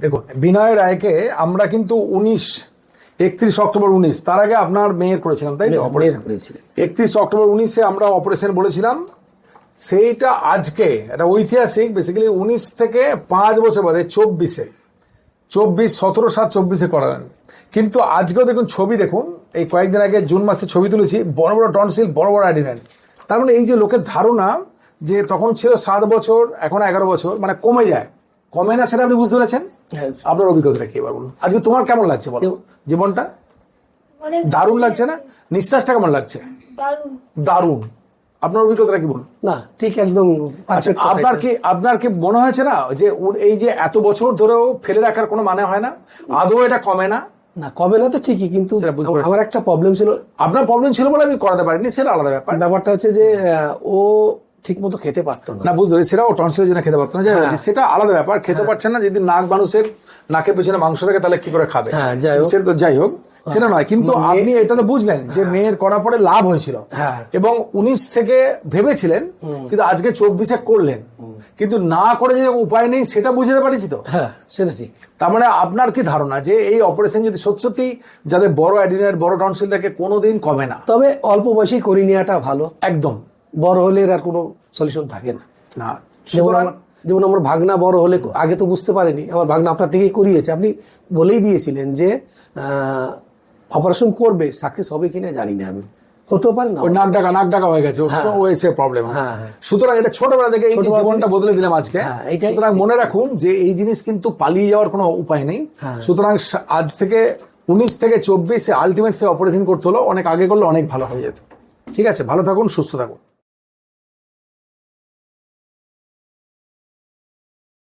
দেখুন বিনয় রায়কে আমরা কিন্তু উনিশ একত্রিশ অক্টোবর উনিশ তার আগে আপনার মেয়ের করেছিলাম তাই তো? অপারেশন করেছিলেন। একত্রিশ অক্টোবর উনিশে আমরা অপারেশন বলেছিলাম। সেইটা আজকে এটা ঐতিহাসিক বেসিক্যালি উনিশ থেকে পাঁচ বছর বাদে চব্বিশে চব্বিশ সতেরো সাত চব্বিশে করালেন। কিন্তু আজকেও দেখুন ছবি দেখুন এই কয়েকদিন আগে জুন মাসে ছবি তুলেছি বড় বড় টনসিল বড় বড় অ্যাডিনেন তার মানে এই যে লোকের ধারণা যে তখন ছিল সাত বছর এখন এগারো বছর মানে কমে যায়। কমে না সেটা আপনি বুঝতে পেরেছেন। আপনার অভিজ্ঞতাটা কি এবার বলুন? আজকে তোমার কেমন লাগছে বলো? জীবনটা? দারুণ লাগছে না? নিঃশ্বাসটা কেমন লাগছে? দারুণ। দারুণ। আপনার অভিজ্ঞতাটা কি বলুন? না ঠিক একদম আচ্ছা আপনার কি আপনার কি মনে হয়েছে না যে ওর এই যে এত বছর ধরেও ফেলে রাখার কোনো মানে হয় না? আদৌ এটা কমে না? না কবে না তো ঠিকই কিন্তু। আমার একটা প্রবলেম ছিল। আপনার প্রবলেম ছিল বলে আমি করাতে পারিনি সেটা আলাদা ব্যাপার। ব্যাপারটা হচ্ছে যে ও ঠিক মতো খেতে পারতো না। বুঝতে পারছি সেটাও টনসিলের জন্য খেতে পারতো না। হ্যাঁ। সেটা আলাদা ব্যাপার খেতে পারছে না যদি নাক মানুষের নাকের পেছনে মাংস থাকে তাহলে কি করে খাবে? হ্যাঁ। সেটা তো যাই হোক সেটা নয় কিন্তু আপনি এটা তো বুঝলেন যে মেয়ের করার পরে লাভ হয়েছিল। হ্যাঁ। এবং উনিশ থেকে ভেবেছিলেন কিন্তু আজকে চব্বিশে করলেন। কিন্তু না করে যে উপায় নেই সেটা বুঝতে পারছি তো? হ্যাঁ সেটা ঠিক। তার মানে আপনার কি ধারণা যে এই অপারেশন যদি সত্যি সত্যি যাদের বড় অ্যাডিনার বড় টনসিল থাকে কোনোদিন কমে না? তবে অল্প বয়সেই করে নেওয়াটা ভালো। একদম। বড় হলে এর আর কোনো সলিউশন থাকে না। না যেমন আমার যেমন আমার ভাগনা বড় হলে আগে তো বুঝতে পারেনি আমার ভাগনা আপনার থেকেই করিয়েছে। আপনি বলেই দিয়েছিলেন যে অপারেশন করবে সাকসেস হবে কিনা জানি না আমি। হতেও পারে না। নাক ডাকা নাক ডাকা হয়ে গেছে ও এসে প্রবলেম হ্যাঁ, হ্যাঁ। সুতরাং এটা ছোটবেলা থেকে এই জীবনটা বদলে দিলাম আজকে হ্যাঁ, সুতরাং মনে রাখুন যে এই জিনিস কিন্তু পালিয়ে যাওয়ার কোনো উপায় নেই। হ্যাঁ। সুতরাং আজ থেকে উনিশ থেকে চব্বিশে আলটিমেট সে অপারেশন করতে হলো অনেক আগে করলে অনেক ভালো হয়ে যেত। ঠিক আছে ভালো থাকুন সুস্থ থাকুন।